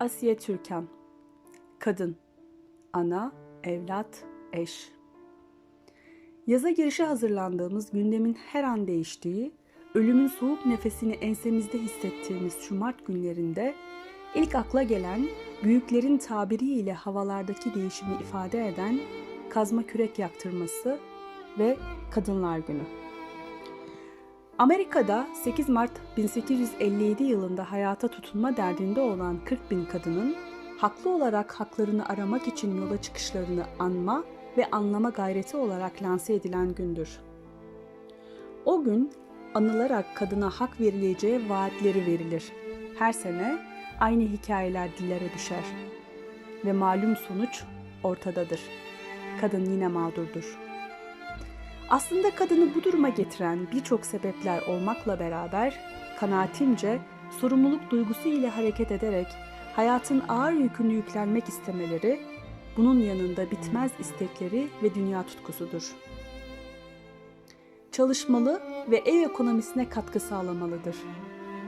Asiye Türkan. Kadın. Ana, evlat, eş. Yaza girişe hazırlandığımız gündemin her an değiştiği, ölümün soğuk nefesini ensemizde hissettiğimiz şu Mart günlerinde ilk akla gelen büyüklerin tabiriyle havalardaki değişimi ifade eden kazma kürek yaktırması ve Kadınlar Günü. Amerika'da 8 Mart 1857 yılında hayata tutunma derdinde olan 40 bin kadının haklı olarak haklarını aramak için yola çıkışlarını anma ve anlama gayreti olarak lanse edilen gündür. O gün anılarak kadına hak verileceği vaatleri verilir. Her sene aynı hikayeler dillere düşer. Ve malum sonuç ortadadır. Kadın yine mağdurdur. Aslında kadını bu duruma getiren birçok sebepler olmakla beraber kanaatimce sorumluluk duygusu ile hareket ederek hayatın ağır yükünü yüklenmek istemeleri, bunun yanında bitmez istekleri ve dünya tutkusudur. Çalışmalı ve ev ekonomisine katkı sağlamalıdır.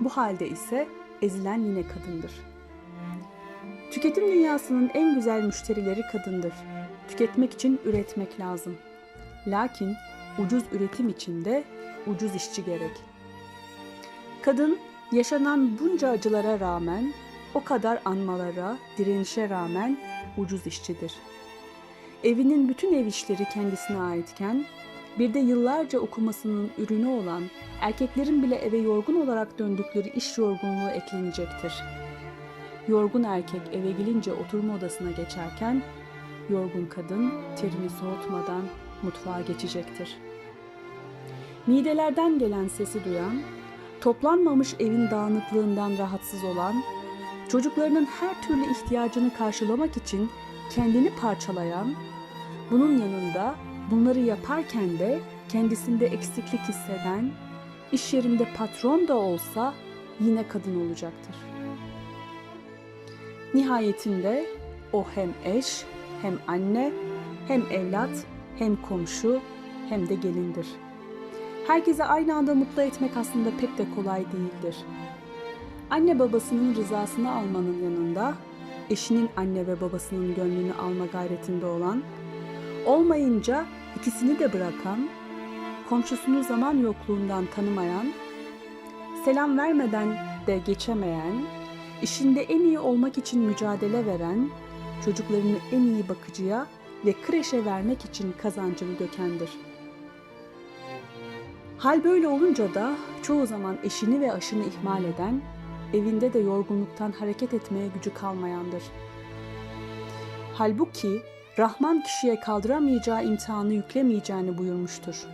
Bu halde ise ezilen yine kadındır. Tüketim dünyasının en güzel müşterileri kadındır. Tüketmek için üretmek lazım. Lakin ucuz üretim için de ucuz işçi gerek. Kadın yaşanan bunca acılara rağmen, o kadar anmalara, direnişe rağmen ucuz işçidir. Evinin bütün ev işleri kendisine aitken, bir de yıllarca okumasının ürünü olan erkeklerin bile eve yorgun olarak döndükleri iş yorgunluğu eklenecektir. Yorgun erkek eve gelince oturma odasına geçerken, yorgun kadın terini soğutmadan mutfağa geçecektir. Midelerden gelen sesi duyan, toplanmamış evin dağınıklığından rahatsız olan, çocuklarının her türlü ihtiyacını karşılamak için kendini parçalayan, bunun yanında bunları yaparken de kendisinde eksiklik hisseden, iş yerinde patron da olsa yine kadın olacaktır. Nihayetinde o hem eş, hem anne, hem evlat, hem komşu, hem de gelindir. Herkese aynı anda mutlu etmek aslında pek de kolay değildir. Anne babasının rızasını almanın yanında eşinin anne ve babasının gönlünü alma gayretinde olan, olmayınca ikisini de bırakan, komşusunu zaman yokluğundan tanımayan, selam vermeden de geçemeyen, işinde en iyi olmak için mücadele veren, çocuklarını en iyi bakıcıya ve kreşe vermek için kazancını dökendir. Hal böyle olunca da çoğu zaman eşini ve aşını ihmal eden, evinde de yorgunluktan hareket etmeye gücü kalmayandır. Halbuki Rahman kişiye kaldıramayacağı imtihanı yüklemeyeceğini buyurmuştur.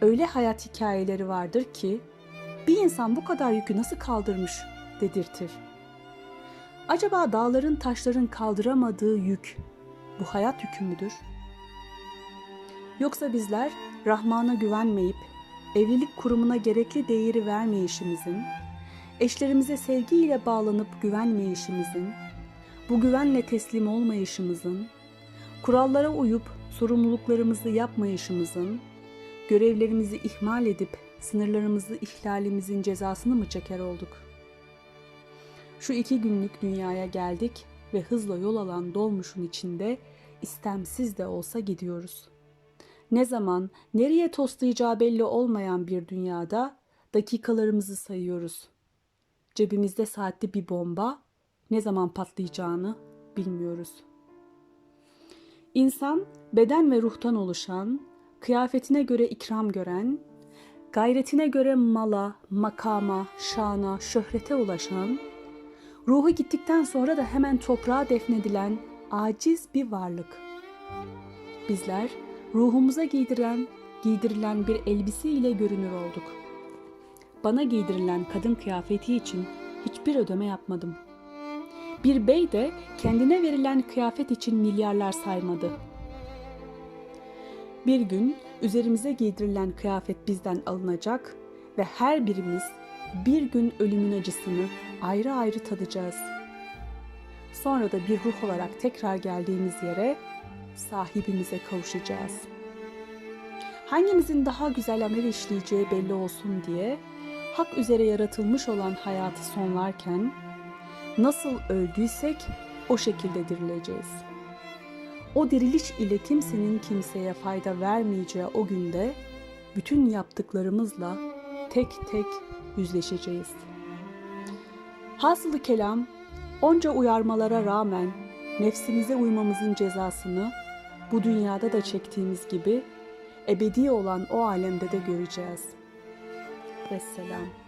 Öyle hayat hikayeleri vardır ki bir insan bu kadar yükü nasıl kaldırmış dedirtir. Acaba dağların taşların kaldıramadığı yük bu hayat yükü müdür? Yoksa bizler Rahman'a güvenmeyip evlilik kurumuna gerekli değeri vermeyişimizin, eşlerimize sevgiyle bağlanıp güvenmeyişimizin, bu güvenle teslim olmayışımızın, kurallara uyup sorumluluklarımızı yapmayışımızın, görevlerimizi ihmal edip sınırlarımızı ihlalimizin cezasını mı çeker olduk? Şu iki günlük dünyaya geldik ve hızla yol alan dolmuşun içinde istemsiz de olsa gidiyoruz. Ne zaman, nereye toslayacağı belli olmayan bir dünyada dakikalarımızı sayıyoruz. Cebimizde saatli bir bomba, ne zaman patlayacağını bilmiyoruz. İnsan beden ve ruhtan oluşan, kıyafetine göre ikram gören, gayretine göre mala, makama, şana, şöhrete ulaşan, ruhu gittikten sonra da hemen toprağa defnedilen aciz bir varlık. Bizler ruhumuza giydiren, giydirilen bir elbise ile görünür olduk. Bana giydirilen kadın kıyafeti için hiçbir ödeme yapmadım. Bir bey de kendine verilen kıyafet için milyarlar saymadı. Bir gün üzerimize giydirilen kıyafet bizden alınacak ve her birimiz bir gün ölümün acısını ayrı ayrı tadacağız. Sonra da bir ruh olarak tekrar geldiğimiz yere sahibimize kavuşacağız. Hangimizin daha güzel amel işleyeceği belli olsun diye hak üzere yaratılmış olan hayatı sonlarken Nasıl öldüysek o şekilde dirileceğiz. O diriliş ile kimsenin kimseye fayda vermeyeceği o günde bütün yaptıklarımızla tek tek yüzleşeceğiz. Hasılı kelam onca uyarmalara rağmen nefsimize uymamızın cezasını bu dünyada da çektiğimiz gibi ebedi olan o alemde de göreceğiz. Vesselam.